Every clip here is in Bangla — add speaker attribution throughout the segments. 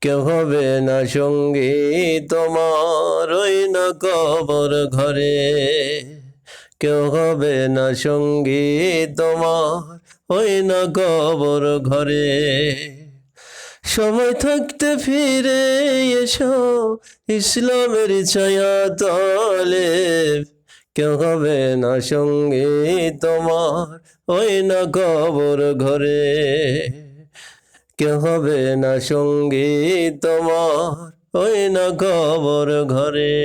Speaker 1: কেউ হবে না সঙ্গী তোমার ওই না কবর ঘরে। কেউ হবে না সঙ্গী তোমার ওই না কবর ঘরে। সময় থাকতে ফিরে এসো ইসলামের ছায়া তলে। কেউ হবে না সঙ্গী তোমার ওই না কবর ঘরে। কেউ হবে না সঙ্গী তোমার? ওই না কবর ঘরে।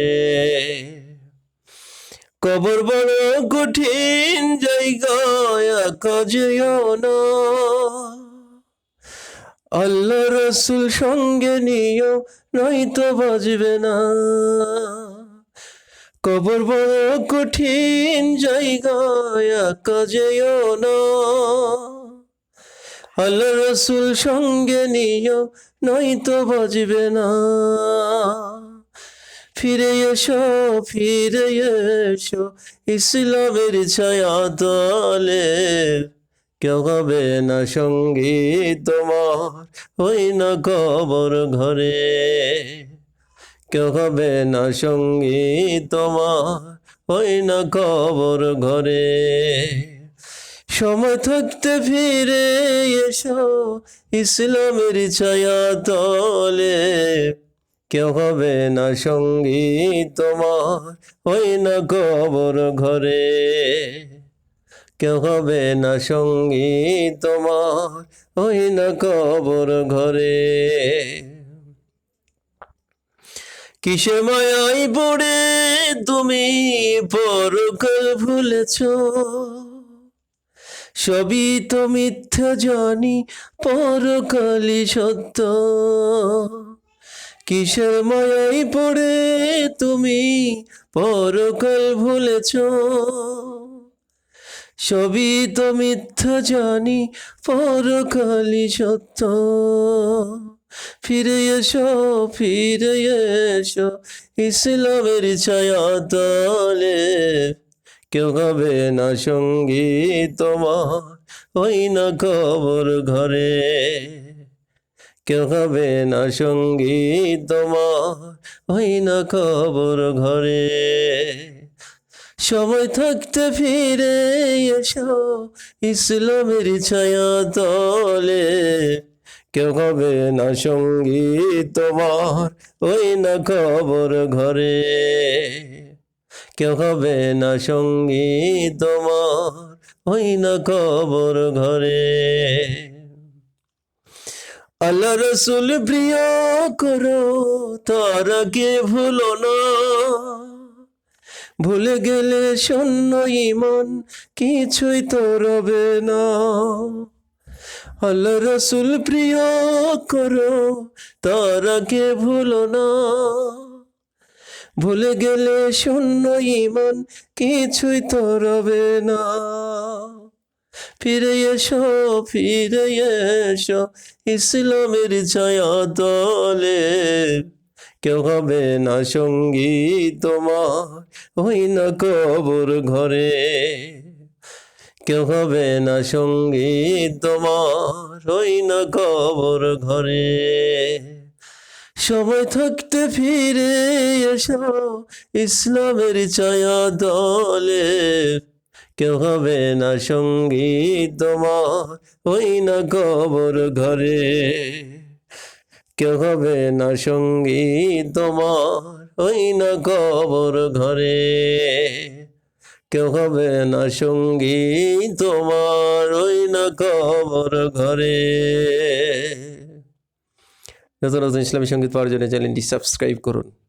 Speaker 1: কবর বড় কঠিন জায়গায় কাজেও না আল্লাহ রসুল সঙ্গে নিও নয়তো বাজবে না। কবর বড় কঠিন জায়গায় কাজেও না আল্লাহ রসুল সঙ্গে নিও নয়তো বাজবে না। ফিরে এসো ফিরে এসো ইসলামের ছায়া তলে। কেউ হবে না সঙ্গী তোমার, ওই না কবর ঘরে। কেউ হবে না সঙ্গী তোমার, ওই না কবর ঘরে। সময় থাকতে ফিরে এসো ইসলামের ছায়া তলে কেউ হবে না সঙ্গী তোমার, ওই না কবর ঘরে। কেউ হবে না সঙ্গী তোমার, ওই না কবর ঘরে। কিসে মায়াই পড়ে তুমি, পরকাল ভুলেছ? সবই তো মিথ্যা জানি, পরকালই সত্য। কিসের মায়াই পড়ে তুমি পরকাল ভুলেছ? সবই তো মিথ্যা জানি পরকালি সত্য। ফিরে এসো ফিরে এসো, ইসলামের ছায়া তলে। কেউ হবে না সঙ্গী তোমার। ওই না কবর ঘরে। কেউ হবে না সঙ্গী তোমার। ওই না কবর ঘরে। সময় থাকতে ফিরে এসো ইসলামের ছায়া তলে। কেউ হবে না সঙ্গী তোমার। ওই না খবর ঘরে। কেউ হবে না সঙ্গী তোমার, ওই না কবর ঘরে। আল্লাহ রসুল প্রিয় করো তারাকে ভুলো না। ভুলে গেলে শূন্য ইমন, কিছুই তো রবে না। আল্লাহ রসুল প্রিয় করো তারাকে ভুলো না। ভুলে গেলে শূন্য ইমান কিছুই তো রবে না। ফিরে এসো ফিরে এসো, ইসলামের ছায়া তলে। কেউ হবে না সঙ্গী তোমার, ওই না কবর ঘরে। কেউ হবে না সঙ্গী তোমার, ওই না কবর ঘরে। সময় থাকতে ফিরে এসো ইসলামের ছায়া দলে কেউ হবে না সঙ্গী তোমার, ওই না কবর ঘরে। কেউ হবে না সঙ্গী তোমার, ওই না কবর ঘরে। কেউ হবে না সঙ্গী তোমার, ওই না কবর ঘরে। নতুন ইসলামী সংগীত পাওয়ার জন্য চ্যানেলটি সাবস্ক্রাইব করুন।